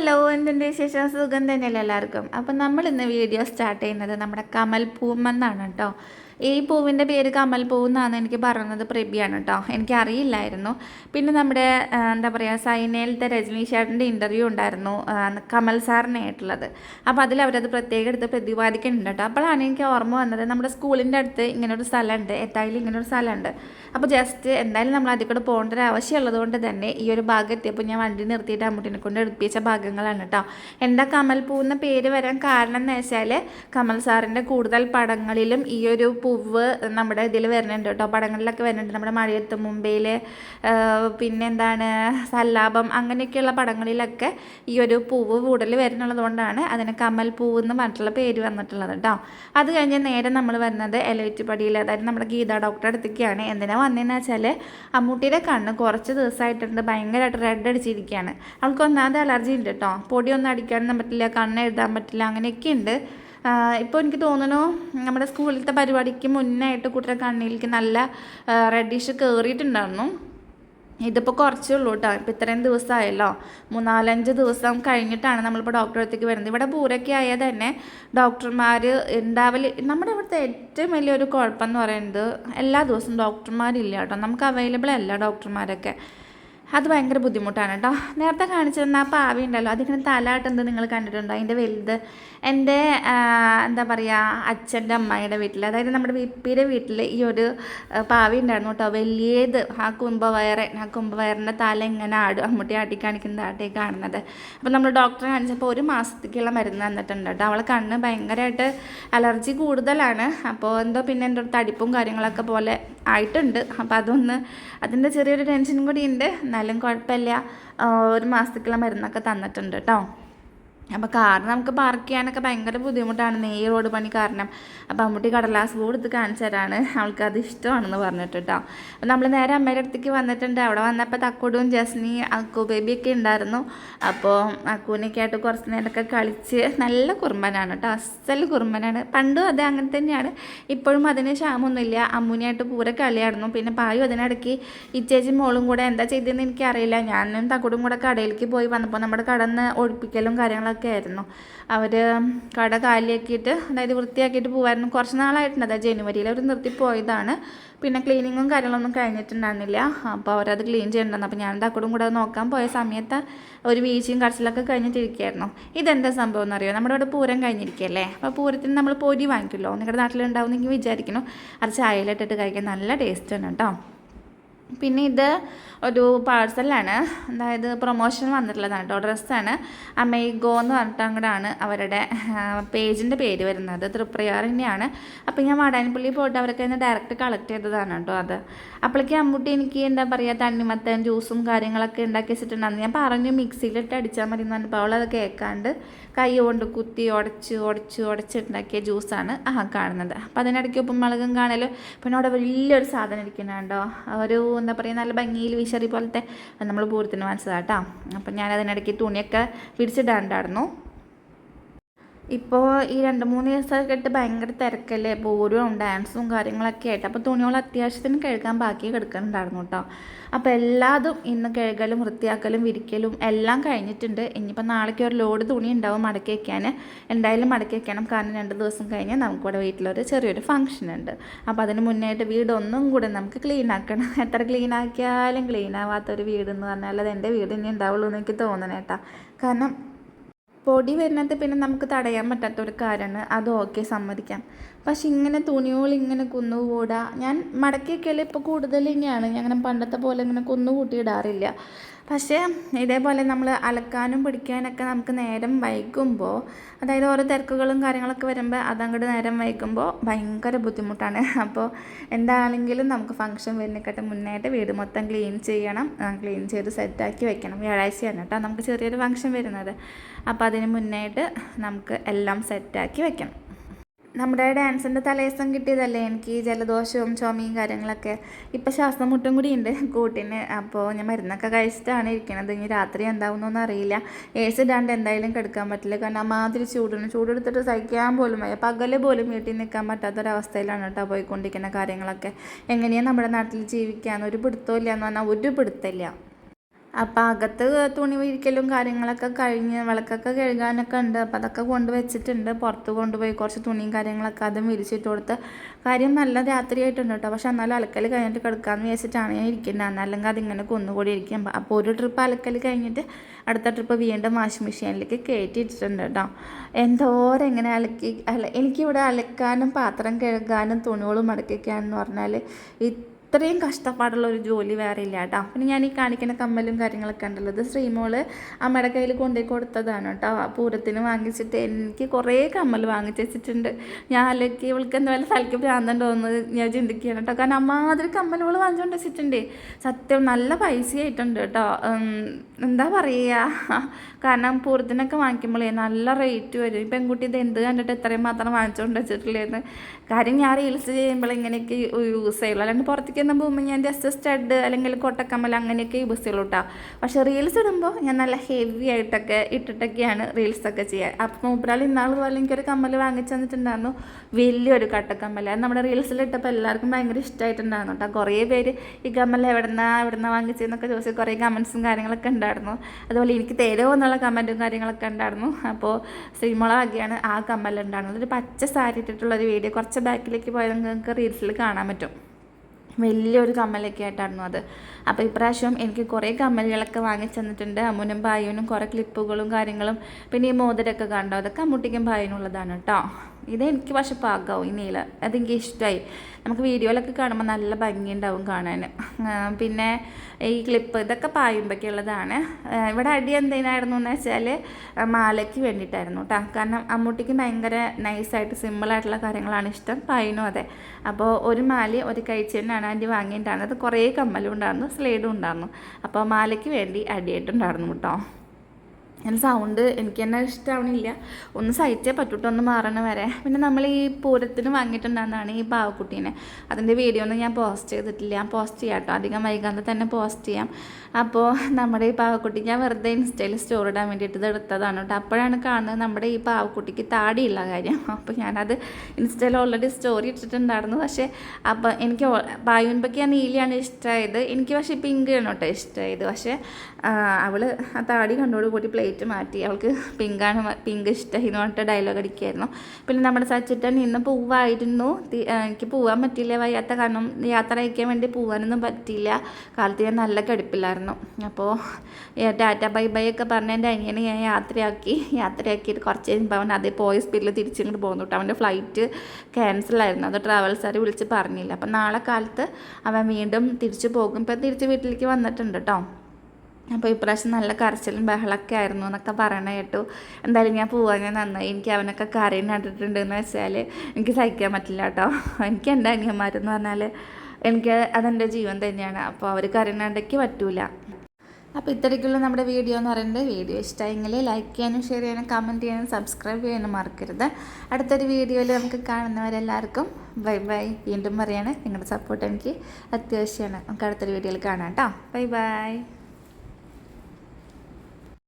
Hello എന്തുണ്ട് വിശേഷം? സുഖം തന്നെയല്ലേ എല്ലാവർക്കും? അപ്പം നമ്മൾ ഇന്ന് വീഡിയോ സ്റ്റാർട്ട് ചെയ്യുന്നത് നമ്മുടെ കമൽ പൂമെന്നാണ് കേട്ടോ. ഈ പൂവിന്റെ പേര് കമൽ പൂവ് എന്നാണ് എനിക്ക് പറഞ്ഞത് പ്രബിയാണ് കേട്ടോ. എനിക്കറിയില്ലായിരുന്നു. പിന്നെ നമ്മുടെ എന്താ പറയുക സൈനയിലത്തെ രജനി ചേട്ടന്റെ ഇന്റർവ്യൂ ഉണ്ടായിരുന്നു കമൽ സാറിനായിട്ടുള്ളത്. അപ്പോൾ അതിൽ അവരത് പ്രത്യേകം എടുത്ത് പ്രതിപാദിക്കുന്നുണ്ട് കേട്ടോ. അപ്പോഴാണ് എനിക്ക് ഓർമ്മ വന്നത് നമ്മുടെ സ്കൂളിന്റെ അടുത്ത് ഇങ്ങനൊരു സ്ഥലമുണ്ട് എത്തായിൽ ഇങ്ങനൊരു സ്ഥലമുണ്ട്. അപ്പോൾ ജസ്റ്റ് എന്തായാലും നമ്മൾ അതിൽ കൂടെ പോകേണ്ട ഒരു ആവശ്യമുള്ളത് കൊണ്ട് തന്നെ ഈ ഒരു ഭാഗം എത്തിയപ്പോൾ ഞാൻ വണ്ടി നിർത്തിയിട്ട് അമ്മൂട്ടിനെ കൊണ്ട് എടുപ്പിച്ച ഭാഗങ്ങളാണ് കേട്ടോ എന്താ കമൽ പൂ എന്ന പേര് വരാൻ കാരണം എന്ന് വെച്ചാൽ കമൽ സാറിന്റെ കൂടുതൽ പടങ്ങളിലും ഈ ഒരു പൂവ് നമ്മുടെ ഇതിൽ വരുന്നുണ്ട് കേട്ടോ പടങ്ങളിലൊക്കെ വരുന്നുണ്ട്. നമ്മുടെ മഴയത്ത് മുംബൈയിൽ പിന്നെന്താണ് സല്ലാപം അങ്ങനെയൊക്കെയുള്ള പടങ്ങളിലൊക്കെ ഈ ഒരു പൂവ് കൂടുതൽ വരുന്നുള്ളത് കൊണ്ടാണ് അതിന് കമൽ പൂവ് എന്ന് പറഞ്ഞിട്ടുള്ള പേര് വന്നിട്ടുള്ളത് കേട്ടോ അത് കഴിഞ്ഞ് നേരെ നമ്മൾ വരുന്നത് എലൈറ്റ് പടിയിൽ അതായത് നമ്മുടെ ഗീത ഡോക്ടറെ അടുത്തേക്കാണ്. എന്തിനാ വന്നതെന്ന് വെച്ചാൽ അമ്മൂട്ടിയുടെ കണ്ണ് കുറച്ച് ദിവസമായിട്ടുണ്ട് ഭയങ്കരമായിട്ട് റെഡ് അടിച്ചിരിക്കുകയാണ് അവൾക്ക് ഒന്നാമത് അലർജി ഉണ്ട് കേട്ടോ പൊടിയൊന്നും അടിക്കാനൊന്നും പറ്റില്ല. കണ്ണ് എഴുതാൻ പറ്റില്ല. അങ്ങനെയൊക്കെ ഉണ്ട് ഇപ്പോൾ എനിക്ക് തോന്നുന്നു നമ്മുടെ സ്കൂളിലത്തെ പരിപാടിക്ക് മുന്നായിട്ട് കുട്ടിയുടെ കണ്ണിലേക്ക് നല്ല റെഡിഷ് കയറിയിട്ടുണ്ടായിരുന്നു ഇതിപ്പോൾ കുറച്ചേ ഉള്ളൂ കേട്ടോ ഇപ്പം ഇത്രയും ദിവസമായല്ലോ മൂന്നാലഞ്ച് ദിവസം കഴിഞ്ഞിട്ടാണ് നമ്മളിപ്പോൾ ഡോക്ടറെ അടുത്തേക്ക് വരുന്നത്. ഇവിടെ പൂരൊക്കെ ആയാൽ തന്നെ ഡോക്ടർമാർ ഉണ്ടാവൽ നമ്മുടെ ഇവിടുത്തെ ഏറ്റവും വലിയൊരു കുഴപ്പം എന്ന് പറയുന്നത് എല്ലാ ദിവസവും ഡോക്ടർമാരില്ല കേട്ടോ നമുക്ക് അവൈലബിൾ അല്ല ഡോക്ടർമാരൊക്കെ അത് ഭയങ്കര ബുദ്ധിമുട്ടാണ് കേട്ടോ നേരത്തെ കാണിച്ചിരുന്ന ആ പാവി ഉണ്ടല്ലോ അതിങ്ങനെ തലാട്ടെന്ത് നിങ്ങൾ കണ്ടിട്ടുണ്ടോ? അതിന്റെ വലുത് എന്റെ എന്താ പറയുക അച്ഛന്റെ അമ്മയുടെ വീട്ടിൽ അതായത് നമ്മുടെ വിപ്പിയുടെ വീട്ടിൽ ഈ ഒരു പാവി ഉണ്ടായിരുന്നു കേട്ടോ വലിയത് ആ കുംഭവയറെ ആ കുംഭവയറിന്റെ തല ഇങ്ങനെ ആടും അമ്മൂട്ടി ആട്ടി കാണിക്കുന്ന ആട്ടി കാണുന്നത്. അപ്പോൾ നമ്മൾ ഡോക്ടറെ കാണിച്ചപ്പോൾ ഒരു മാസത്തേക്കുള്ള മരുന്ന് തന്നിട്ടുണ്ട് കേട്ടോ അവളെ കണ്ണ് ഭയങ്കരമായിട്ട് അലർജി കൂടുതലാണ്. അപ്പോൾ എന്തോ പിന്നെ എന്റെ തടിപ്പും കാര്യങ്ങളൊക്കെ പോലെ ആയിട്ടുണ്ട്. അപ്പോൾ അതൊന്ന് അതിന്റെ ചെറിയൊരു ടെൻഷൻ കൂടി ഉണ്ട്. എന്നാലും കുഴപ്പമില്ല. ഒരു മാസത്തേക്കുള്ള മരുന്നൊക്കെ തന്നിട്ടുണ്ട് കേട്ടോ. അപ്പോൾ കാർ നമുക്ക് പാർക്ക് ചെയ്യാനൊക്കെ ഭയങ്കര ബുദ്ധിമുട്ടാണ്. ഈ റോഡ് പണി കാരണം. അപ്പോൾ അമ്മൂട്ടി കടലാസ് ബോർഡ് എടുത്ത് കാണിച്ചു തരാണ്. അവൾക്ക് അത് ഇഷ്ടമാണെന്ന് പറഞ്ഞിട്ട് കേട്ടോ അപ്പോൾ നമ്മൾ നേരെ അമ്മയുടെ അടുത്തേക്ക് വന്നിട്ടുണ്ട്. അവിടെ വന്നപ്പോൾ തക്കോടും ജസ്നി അക്കു ബേബിയൊക്കെ ഉണ്ടായിരുന്നു. അപ്പോൾ അക്കുവിനൊക്കെ ആയിട്ട് കുറച്ച് നേരമൊക്കെ കളിച്ച് നല്ല കുറുമ്പനാണ് കേട്ടോ അസൽ കുറുമ്പനാണ്. പണ്ടും അത് അങ്ങനെ തന്നെയാണ്. ഇപ്പോഴും അതിന് ക്ഷാമൊന്നുമില്ല. അമ്മൂനിയായിട്ട് പൂരെ കളിയായിരുന്നു പിന്നെ പായും അതിനിടയ്ക്ക് ഇച്ചേച്ചി മോളും കൂടെ എന്താ ചെയ്തതെന്ന് എനിക്കറിയില്ല. ഞാനും തക്കോടും കൂടെ കടയിലേക്ക് പോയി വന്നപ്പോൾ നമ്മുടെ കടന്ന് ഒഴിപ്പിക്കലും കാര്യങ്ങളൊക്കെ ആയിരുന്നു. അവർ കട കാലിയാക്കിയിട്ട് അതായത് വൃത്തിയാക്കിയിട്ട് പോകുമായിരുന്നു കുറച്ച് നാളായിട്ടുണ്ട് അതായത് ജനുവരിയിൽ അവർ നിർത്തി പോയതാണ്. പിന്നെ ക്ലീനിങ്ങും കാര്യങ്ങളൊന്നും കഴിഞ്ഞിട്ടുണ്ടായിരുന്നില്ല. അപ്പോൾ അവരത് ക്ലീൻ ചെയ്യണ്ടെന്ന്. അപ്പോൾ ഞാൻ അക്കൂടും കൂടെ നോക്കാൻ പോയ സമയത്ത് ഒരു വീഴ്ചയും കടച്ചിലൊക്കെ കഴിഞ്ഞിട്ടിരിക്കുകയായിരുന്നു. ഇതെന്താ സംഭവം എന്ന് എന്നറിയോ? നമ്മുടെ ഇവിടെ പൂരം കഴിഞ്ഞിരിക്കുകയല്ലേ? അപ്പോൾ പൂരത്തിന് നമ്മൾ പൊരി വാങ്ങിക്കുമല്ലോ? നിങ്ങളുടെ നാട്ടിലുണ്ടാവുമെന്നെങ്കിൽ വിചാരിക്കുന്നു. അത് ചായയിലിട്ടിട്ട് കഴിക്കാൻ നല്ല ടേസ്റ്റ് ആണ് കേട്ടോ. പിന്നെ ഇത് ഒരു പാഴ്സലാണ്. അതായത് പ്രൊമോഷൻ വന്നിട്ടുള്ളതാണ് കേട്ടോ ഡ്രസ്സാണ്. അമേഗോ എന്ന് പറഞ്ഞിട്ട് അങ്ങോട്ടാണ് അവരുടെ പേജിന്റെ പേര് വരുന്നത്. തൃപ്രയാർ തന്നെയാണ്. അപ്പോൾ ഞാൻ വാടാനപ്പള്ളി പോയിട്ട് അവരൊക്കെ നിന്ന് ഡയറക്റ്റ് കളക്ട് ചെയ്തതാണ് കേട്ടോ അത്. അപ്പോഴേക്കും അമ്മൂട്ടി എനിക്ക് എന്താ പറയുക തണ്ണിമത്തൻ ജ്യൂസും കാര്യങ്ങളൊക്കെ ഉണ്ടാക്കി വെച്ചിട്ടുണ്ടായിരുന്നു ഞാൻ പറഞ്ഞു മിക്സിയിലിട്ട് അടിച്ചാൽ മതി എന്ന് പറഞ്ഞപ്പോൾ അവളത് കേൾക്കാണ്ട് കൈ കൊണ്ട് കുത്തി ഉടച്ച് ഉടച്ച് ഉടച്ചുണ്ടാക്കിയ ജ്യൂസാണ് ആ കാണുന്നത്. അപ്പോൾ അതിനിടയ്ക്ക് ഉപ്പും മുളകും കാണലും. പിന്നെ അവിടെ വലിയൊരു സാധനം ഇരിക്കുന്നുണ്ടോ? ഒരു എന്താ പറയുക നല്ല ഭംഗിയിൽ വിശറി പോലത്തെ നമ്മൾ പൂരത്തിന് വാങ്ങിച്ചതാട്ടോ അപ്പം ഞാൻ അതിനിടയ്ക്ക് തുണിയൊക്കെ പിടിച്ചിടാണ്ടായിരുന്നു ഇപ്പോൾ ഈ രണ്ട് മൂന്ന് ദിവസമൊക്കെ ഇട്ട് ഭയങ്കര തിരക്കല്ലേ? ബോറും ഡാൻസും കാര്യങ്ങളൊക്കെ ആയിട്ട്. അപ്പോൾ തുണികൾ അത്യാവശ്യത്തിന് കഴുകാൻ ബാക്കി കിടക്കുന്നുണ്ടായിരുന്നു കേട്ടോ അപ്പോൾ എല്ലാതും ഇന്ന് കഴുകലും വൃത്തിയാക്കലും വിരിക്കലും എല്ലാം കഴിഞ്ഞിട്ടുണ്ട്. ഇനിയിപ്പോൾ നാളേക്ക് ഒരു ലോഡ് തുണി ഉണ്ടാവും മടക്കി വയ്ക്കാൻ എന്തായാലും മടക്കി വയ്ക്കണം കാരണം രണ്ട് ദിവസം കഴിഞ്ഞ് നമുക്കിവിടെ വീട്ടിലൊരു ചെറിയൊരു ഫംഗ്ഷൻ ഉണ്ട്. അപ്പോൾ അതിന് മുന്നേയിട്ട് വീടൊന്നും കൂടെ നമുക്ക് ക്ലീൻ ആക്കണം. എത്ര ക്ലീൻ ആക്കിയാലും ക്ലീൻ ആവാത്തൊരു വീടെന്ന് പറഞ്ഞാൽ അത് എന്റെ വീട് ഇനി ഉണ്ടാവുള്ളൂ എന്ന് എനിക്ക് തോന്നണേട്ടാ കാരണം പൊടി വരുന്നത് പിന്നെ നമുക്ക് തടയാൻ പറ്റാത്ത ഒരു കാര്യമാണ് അത് ഓക്കെ സമ്മതിക്കാം. പക്ഷെ ഇങ്ങനെ തുണികൾ ഇങ്ങനെ കുന്നുകൂടാ. ഞാൻ മടക്കിയൊക്കെയല്ലേ ഇപ്പോൾ കൂടുതൽ ഇങ്ങനെയാണ് ഞാൻ അങ്ങനെ പണ്ടത്തെ പോലെ ഇങ്ങനെ കുന്നുകൂട്ടിയിടാറില്ല പക്ഷേ ഇതേപോലെ നമ്മൾ അലക്കാനും പിടിക്കാനൊക്കെ നമുക്ക് നേരം വൈകുമ്പോൾ അതായത് ഓരോ തിരക്കുകളും കാര്യങ്ങളൊക്കെ വരുമ്പോൾ അതങ്ങോട്ട് നേരം വൈകുമ്പോൾ ഭയങ്കര ബുദ്ധിമുട്ടാണ്. അപ്പോൾ എന്താണെങ്കിലും നമുക്ക് ഫംഗ്ഷൻ വരുന്നേക്കാട്ട് മുന്നായിട്ട് വീട് മൊത്തം ക്ലീൻ ചെയ്യണം. ക്ലീൻ ചെയ്ത് സെറ്റാക്കി വെക്കണം. വ്യാഴാഴ്ചയാണ് കേട്ടോ നമുക്ക് ചെറിയൊരു ഫംഗ്ഷൻ വരുന്നത്. അപ്പോൾ അതിന് മുന്നായിട്ട് നമുക്ക് എല്ലാം സെറ്റാക്കി വെക്കണം. നമ്മുടെ ഡാൻസിന്റെ തലേദിവസം കിട്ടിയതല്ലേ എനിക്ക് ജലദോഷവും ചുമയും കാര്യങ്ങളൊക്കെ. ഇപ്പം ശ്വാസം മുട്ടും കൂടി ഉണ്ട് കൂട്ടിന്. അപ്പോൾ ഞാൻ മരുന്നൊക്കെ കഴിച്ചിട്ടാണ് ഇരിക്കുന്നത് ഇനി രാത്രി എന്താവുന്നൊന്നും അറിയില്ല. എ സി ഇടാണ്ട് എന്തായാലും കിടക്കാൻ പറ്റില്ല. കാരണം അമാതിരി ചൂടാണ് ചൂടെടുത്തിട്ട് സഹിക്കാൻ പോലും വയ്യ. പകൽ പോലും വീട്ടിൽ നിൽക്കാൻ പറ്റാത്തൊരവസ്ഥയിലാണ് കേട്ടോ പോയിക്കൊണ്ടിരിക്കുന്ന കാര്യങ്ങളൊക്കെ. എങ്ങനെയാണ് നമ്മുടെ നാട്ടിൽ ജീവിക്കാൻ? ഒരു പിടുത്തമില്ല എന്ന് പറഞ്ഞാൽ ഒരു പിടുത്തമില്ല. അപ്പം അകത്ത് തുണി വിരിക്കലും കാര്യങ്ങളൊക്കെ കഴിഞ്ഞ് വിളക്കൊക്കെ കഴുകാനൊക്കെ ഉണ്ട്. അപ്പം അതൊക്കെ കൊണ്ട് വെച്ചിട്ടുണ്ട്. പുറത്ത് കൊണ്ടുപോയി കുറച്ച് തുണിയും കാര്യങ്ങളൊക്കെ അതും വിരിച്ചിട്ട് കൊടുത്ത്. കാര്യം നല്ല രാത്രിയായിട്ടുണ്ട് കേട്ടോ. പക്ഷെ എന്നാലും അലക്കൽ കഴിഞ്ഞിട്ട് കിടക്കാമെന്ന് വിചാരിച്ചിട്ടാണ് ഞാൻ ഇരിക്കുന്നത് അല്ലെങ്കിൽ അതിങ്ങനെ കുന്നുകൂടി ഇരിക്കും. അപ്പോൾ ഒരു ട്രിപ്പ് അലക്കൽ കഴിഞ്ഞിട്ട് അടുത്ത ട്രിപ്പ് വീണ്ടും വാഷിംഗ് മെഷീനിലേക്ക് കയറ്റി ഇട്ടിട്ടുണ്ട് കേട്ടോ. എന്തോരം എങ്ങനെ അലക്കി അല്ല എനിക്കിവിടെ അലക്കാനും പാത്രം കഴുകാനും തുണികളും മടക്കിക്കാനെന്ന് പറഞ്ഞാൽ ഇത്രയും കഷ്ടപ്പാടുള്ള ഒരു ജോലി വേറെ ഇല്ല കേട്ടോ. പിന്നെ ഞാൻ ഈ കാണിക്കുന്ന കമ്മലും കാര്യങ്ങളൊക്കെ ഉണ്ടല്ലോ ഇത് ശ്രീമോൾ അമ്മയുടെ കയ്യിൽ കൊണ്ടുപോയി കൊടുത്തതാണ് കേട്ടോ. പൂരത്തിന് വാങ്ങിച്ചിട്ട് എനിക്ക് കുറേ കമ്മൽ വാങ്ങിച്ച് വെച്ചിട്ടുണ്ട്. ഞാൻ അല്ലെങ്കിൽ ഇവൾക്ക് എന്തായാലും തലയ്ക്ക് ഭ്രാന്തം തോന്നുന്നത് ഞാൻ ചിന്തിക്കുകയാണ് കേട്ടോ. കാരണം അമ്മാതിരി കമ്മലുകൾ വാങ്ങിച്ചുകൊണ്ട് വെച്ചിട്ടുണ്ട്. സത്യം നല്ല പൈസ ആയിട്ടുണ്ട് കേട്ടോ എന്താ പറയുക? കാരണം പൂരത്തിനൊക്കെ വാങ്ങിക്കുമ്പോഴേ നല്ല റേറ്റ് വരും. ഈ പെൺകുട്ടി ഇത് എന്ത് കണ്ടിട്ട് ഇത്രയും മാത്രം വാങ്ങിച്ചുകൊണ്ട് വെച്ചിട്ടില്ലേന്ന് കാര്യം ഞാൻ റീൽസ് ചെയ്യുമ്പോൾ ഇങ്ങനെയൊക്കെ യൂസ് ചെയ്യുള്ളൂ. അല്ലാണ്ട് പുറത്തേക്ക് ഒന്നും പോകുമ്പോൾ ഞാൻ ജസ്റ്റ് സ്റ്റഡ് അല്ലെങ്കിൽ കൊട്ടക്കമ്മൽ അങ്ങനെയൊക്കെ യൂസ് ചെയ്യുള്ളൂ കേട്ടോ പക്ഷേ റീൽസ് ഇടുമ്പോൾ ഞാൻ നല്ല ഹെവി ആയിട്ടൊക്കെ ഇട്ടിട്ടൊക്കെയാണ് റീൽസൊക്കെ ചെയ്യുക അപ്പം മൂപ്പരാൾ ഇന്നാൾ പോലെ എനിക്കൊരു കമ്മൽ വാങ്ങിച്ചു തന്നിട്ടുണ്ടായിരുന്നു. വലിയൊരു കട്ടക്കമ്മൽ അത് നമ്മുടെ റീൽസിൽ ഇട്ടപ്പോൾ എല്ലാവർക്കും ഭയങ്കര ഇഷ്ടമായിട്ടുണ്ടായിരുന്നു കേട്ടോ കുറേ പേര് ഈ കമ്മൽ എവിടുന്ന എവിടുന്ന വാങ്ങിച്ചതെന്നൊക്കെ ചോദിച്ച് കുറേ കമൻസും കാര്യങ്ങളൊക്കെ ഉണ്ടായിരുന്നു. അതുപോലെ എനിക്ക് തരുമോ എന്നുള്ള കമന്റും കാര്യങ്ങളൊക്കെ ഉണ്ടായിരുന്നു. അപ്പോൾ ശ്രീമോള ആ കമ്മൽ ഉണ്ടായിരുന്നത്. ഒരു പച്ച സാരി ഇട്ടിട്ടുള്ളൊരു വീഡിയോ. കുറച്ച് ബാക്കിലേക്ക് പോയാൽ നിങ്ങൾക്ക് റീൽസിൽ കാണാൻ പറ്റും. വലിയൊരു കമ്മലൊക്കെ ആയിട്ടായിരുന്നു അത്. അപ്പോൾ ഇപ്രാവശ്യം എനിക്ക് കുറേ കമ്മലുകളൊക്കെ വാങ്ങിച്ചെന്നിട്ടുണ്ട് അമ്മുനും ഭായുനും കുറേ ക്ലിപ്പുകളും കാര്യങ്ങളും. പിന്നെ ഈ മോതിരൊക്കെ കണ്ടോ? അതൊക്കെ അമ്മൂട്ടിക്കും ഭായനുള്ളതാണ് കേട്ടോ ഇത് എനിക്ക് പക്ഷെ പാകാവും നീല. അതെനിക്ക് ഇഷ്ടമായി നമുക്ക് വീഡിയോയിലൊക്കെ കാണുമ്പോൾ നല്ല ഭംഗിയുണ്ടാവും കാണാൻ പിന്നെ ഈ ക്ലിപ്പ് ഇതൊക്കെ പായുമ്പൊക്കെയുള്ളതാണ്. ഇവിടെ അടി എന്തിനായിരുന്നു എന്ന് വെച്ചാൽ മാലയ്ക്ക് വേണ്ടിയിട്ടായിരുന്നു കേട്ടോ കാരണം അമ്മൂട്ടിക്ക് ഭയങ്കര നൈസായിട്ട് സിമ്പിളായിട്ടുള്ള കാര്യങ്ങളാണ് ഇഷ്ടം. പായനും അതെ. അപ്പോൾ ഒരു മാല ഒരു കഴിച്ചെണ്ണാണ് ആന്റി വാങ്ങിയിട്ടാണ് അത് കുറേ കമ്മലും ഉണ്ടായിരുന്നു സ്ലേഡും ഉണ്ടായിരുന്നു. അപ്പോൾ മാലയ്ക്ക് വേണ്ടി അടിയായിട്ടുണ്ടായിരുന്നു കേട്ടോ ഞാൻ സൗണ്ട് എനിക്ക് തന്നെ ഇഷ്ടമാവണില്ല ഒന്ന് സഹിച്ചേ പറ്റൂട്ടോ ഒന്ന് മാറണ വരെ. പിന്നെ നമ്മൾ ഈ പൂരത്തിന് വാങ്ങിയിട്ടുണ്ടാകുന്നതാണ് ഈ പാവക്കുട്ടീനെ അതിന്റെ വീഡിയോ ഒന്നും ഞാൻ പോസ്റ്റ് ചെയ്തിട്ടില്ല. ഞാൻ പോസ്റ്റ് ചെയ്യാം കേട്ടോ അധികം വൈകാതെ തന്നെ പോസ്റ്റ് ചെയ്യാം. അപ്പോൾ നമ്മുടെ ഈ പാവക്കുട്ടി ഞാൻ വെറുതെ ഇൻസ്റ്റയിൽ സ്റ്റോറി ഇടാൻ വേണ്ടിയിട്ട് ഇത് എടുത്തതാണ് കേട്ടോ. അപ്പോഴാണ് കാണുന്നത് നമ്മുടെ ഈ പാവക്കുട്ടിക്ക് താടിയുള്ള കാര്യം. അപ്പോൾ ഞാനത് ഇൻസ്റ്റയിൽ ഓൾറെഡി സ്റ്റോറി ഇട്ടിട്ടുണ്ടായിരുന്നു. പക്ഷേ അപ്പോൾ എനിക്ക് പായുമ്പൊക്കെ ആ നീലിയാണ് ഇഷ്ടമായത് എനിക്ക് പക്ഷേ പിങ്ക് ആണ് കേട്ടോ ഇഷ്ടമായത് പക്ഷേ അവൾ ആ താടി കണ്ടോടുകൂടി പ്ലേറ്റ് മാറ്റി. അവൾക്ക് പിങ്കാണ് പിങ്ക് ഇഷ്ടമായി എന്ന് പറഞ്ഞിട്ട് ഡയലോഗ് അടിക്കുമായിരുന്നു പിന്നെ നമ്മുടെ സച്ചിട്ടൻ ഇന്ന് പൂവായിരുന്നു. എനിക്ക് പോകാൻ പറ്റിയില്ല. വയ്യാത്ത കാരണം യാത്ര അയക്കാൻ വേണ്ടി പോകാനൊന്നും പറ്റിയില്ല. കാലത്ത് ഞാൻ നല്ല കടുപ്പില്ലായിരുന്നു അപ്പോൾ ടാറ്റ ബൈ ബൈ ഒക്കെ പറഞ്ഞ എന്റെ അനിയനെ ഞാൻ യാത്രയാക്കി. യാത്രയാക്കിയിട്ട് കുറച്ച് കഴിയുമ്പോൾ അവൻ അതേ പോയ സ്പീഡിൽ തിരിച്ചിങ്ങോട്ട് പോകുന്നു കേട്ടോ അവന്റെ ഫ്ലൈറ്റ് ക്യാൻസലായിരുന്നു അത് ട്രാവൽസാർ വിളിച്ച് പറഞ്ഞില്ല. അപ്പം നാളെ കാലത്ത് അവൻ വീണ്ടും തിരിച്ചു പോകും. ഇപ്പം തിരിച്ച് വീട്ടിലേക്ക് വന്നിട്ടുണ്ട് കേട്ടോ അപ്പോൾ ഇപ്രാവശ്യം നല്ല കരച്ചിലും ബഹളമൊക്കെ ആയിരുന്നു എന്നൊക്കെ പറയണ കേട്ടു. എന്തായാലും ഞാൻ പോവാൻ ഞാൻ നന്നായി. എനിക്ക് അവനൊക്കെ കരയും എന്ന് വെച്ചാൽ എനിക്ക് സഹിക്കാൻ പറ്റില്ല കേട്ടോ. എനിക്ക് എന്റെ അനിയന്മാരെന്ന് പറഞ്ഞാൽ എനിക്ക് അതെന്റെ ജീവൻ തന്നെയാണ്. അപ്പോൾ അവർ കരയണണ്ടെങ്കിൽ പറ്റൂല. അപ്പോൾ ഇത്രയ്ക്കുള്ള നമ്മുടെ വീഡിയോ എന്ന് പറയുന്നത്. വീഡിയോ ഇഷ്ടമായെങ്കിൽ ലൈക്ക് ചെയ്യാനും ഷെയർ ചെയ്യാനും കമന്റ് ചെയ്യാനും സബ്സ്ക്രൈബ് ചെയ്യാനും മറക്കരുത്. അടുത്തൊരു വീഡിയോയിൽ നമുക്ക് കാണുന്നവരെല്ലാവർക്കും ബൈ ബൈ വീണ്ടും പറയാണ്. നിങ്ങളുടെ സപ്പോർട്ട് എനിക്ക് അത്യാവശ്യമാണ്. നമുക്ക് അടുത്തൊരു വീഡിയോയിൽ കാണാം കേട്ടോ. Bye bye